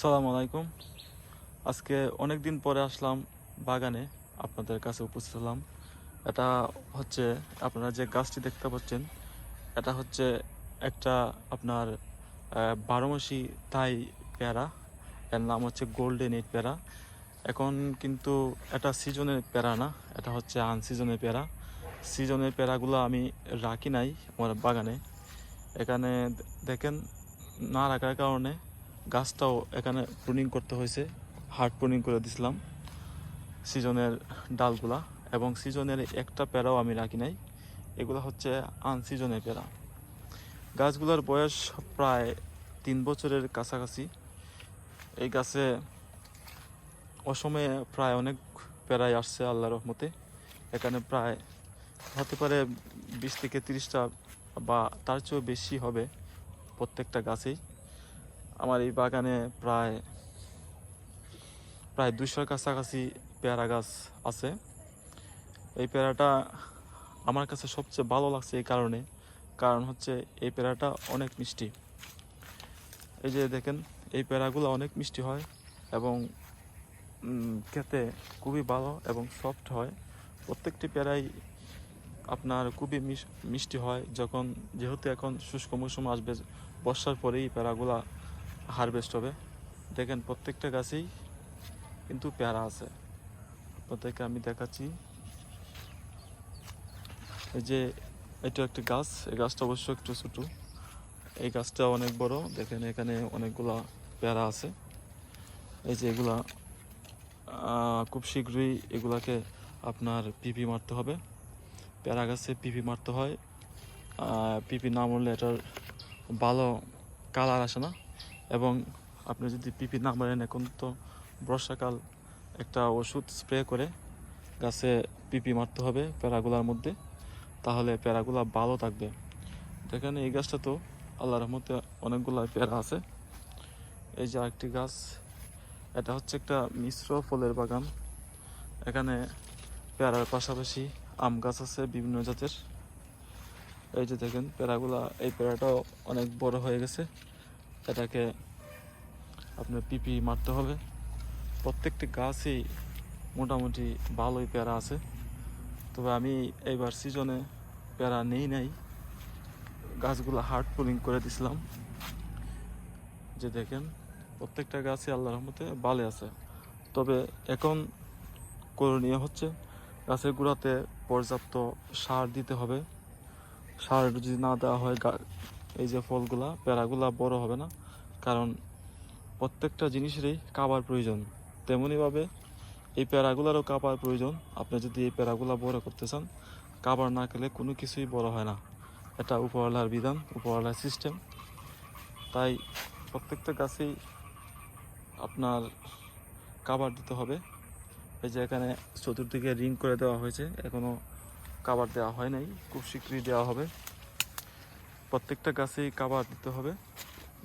সালাম আলাইকুম। আজকে অনেক দিন পরে আসলাম বাগানে, আপনাদের কাছে উপস্থিত হলাম। এটা হচ্ছে, আপনারা যে গাছটি দেখতে পাচ্ছেন, এটা হচ্ছে একটা আপনার বারোমাসি তাই পেয়ারা। এর নাম হচ্ছে গোল্ডেন এইট পেয়ারা। এখন কিন্তু এটা সিজনের পেয়ারা না, এটা হচ্ছে আনসিজনের পেয়ারা। সিজনের পেয়ারাগুলো আমি রাখি নাই আমার বাগানে। এখানে দেখেন, না রাখার কারণে গাছটাও এখানে প্রুনিং করতে হয়েছে। হার্ড প্রুনিং করে দিছিলাম সিজনের ডালগুলা এবং সিজনের একটা পেরাও আমি রাখি নাই। এগুলো হচ্ছে আনসিজনের পেরা গাছগুলোর বয়স প্রায় তিন বছরের কাছাকাছি। এই গাছে অসময়ে প্রায় অনেক পেরাই আসছে আল্লাহ রহমতে। এখানে প্রায় হতে পারে বিশ থেকে তিরিশটা বা তার চেয়েও বেশি হবে প্রত্যেকটা গাছেই। আমার এই বাগানে প্রায় প্রায় দুশোর কাছাকাছি পেয়ারা গাছ আছে। এই পেয়ারাটা আমার কাছে সবচেয়ে ভালো লাগছে এই কারণে, কারণ হচ্ছে এই পেয়ারাটা অনেক মিষ্টি। এই যে দেখেন, এই পেয়ারাগুলো অনেক মিষ্টি হয় এবং খেতে খুবই ভালো এবং সফট হয়। প্রত্যেকটি পেয়ারাই আপনার খুবই মিষ্টি হয়। যখন, যেহেতু এখন শুষ্ক মৌসুম আসবে, বর্ষার পরেই পেয়ারাগুলা হারভেস্ট হবে। দেখেন প্রত্যেকটা গাছেই কিন্তু পেয়ারা আছে। আপনাদেরকে আমি দেখাচ্ছি। এই যে এটা একটা গাছ, এই গাছটা অবশ্য একটু ছোটো। এই গাছটা অনেক বড়। দেখেন এখানে অনেকগুলা পেয়ারা আছে। এই যে এগুলা খুব শীঘ্রই এগুলাকে আপনার পিপি মারতে হবে। পেয়ারা গাছে পিপি মারতে হয়। পিপি না মরলে এটার ভালো কালার আসে না। এবং আপনি যদি পিপি না মারেন, এখন তো বর্ষাকাল, একটা ওষুধ স্প্রে করে গাছে পিপি মারতে হবে প্যারাগুলার মধ্যে, তাহলে প্যারাগুলা ভালো থাকবে। দেখেন এই গাছটা তো আল্লাহ রহমতে অনেকগুলো পেয়ারা আছে। এই যে আরেকটি গাছ, এটা হচ্ছে একটা মিশ্র ফলের বাগান। এখানে পেয়ারার পাশাপাশি আম গাছ আছে বিভিন্ন জাতের। এই যে দেখেন, পেয়ারাগুলা, এই পেয়ারাটাও অনেক বড় হয়ে গেছে। এটাকে আপনার পিপি মারতে হবে। প্রত্যেকটি গাছই মোটামুটি ভালোই পেয়ারা আছে। তবে আমি এইবার সিজনে পেয়ারা নেই নাই। গাছগুলো হার্ড পুলিং করে দিছিলাম। যে দেখেন, প্রত্যেকটা গাছই আল্লাহ রহমতে ভালো আছে। তবে এখন করণীয় হচ্ছে গাছের গোড়াতে পর্যাপ্ত সার দিতে হবে। সার যদি না দেওয়া হয় এই যে ফলগুলা প্যারাগুলা বড় হবে না। কারণ প্রত্যেকটা জিনিসেরই কাবার প্রয়োজন। তেমনইভাবে এই প্যারাগুলারও কাবার প্রয়োজন। আপনি যদি এই প্যারাগুলা বড় করতে চান, কাবার না খেলে কোনো কিছুই বড় হয় না। এটা উপরওয়ালার বিধান, উপরওয়ালার সিস্টেম। তাই প্রত্যেকটা গাছেই আপনার কাবার দিতে হবে। এই যে এখানে চতুর্দিকে রিং করে দেওয়া হয়েছে। এখনও কাবার দেওয়া হয় নাই। খুব শীঘ্রই দেওয়া হবে। প্রত্যেকটা গাছেই কাবার দিতে হবে।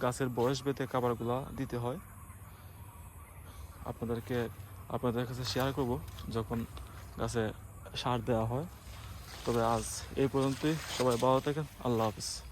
গাছের বয়স বেঁধে কাবারগুলা দিতে হয়। আপনাদেরকে, আপনাদের কাছে শেয়ার করব যখন গাছে সার দেওয়া হয়। তবে আজ এই পর্যন্তই। সবাই ভালো থাকেন। আল্লাহ হাফিজ।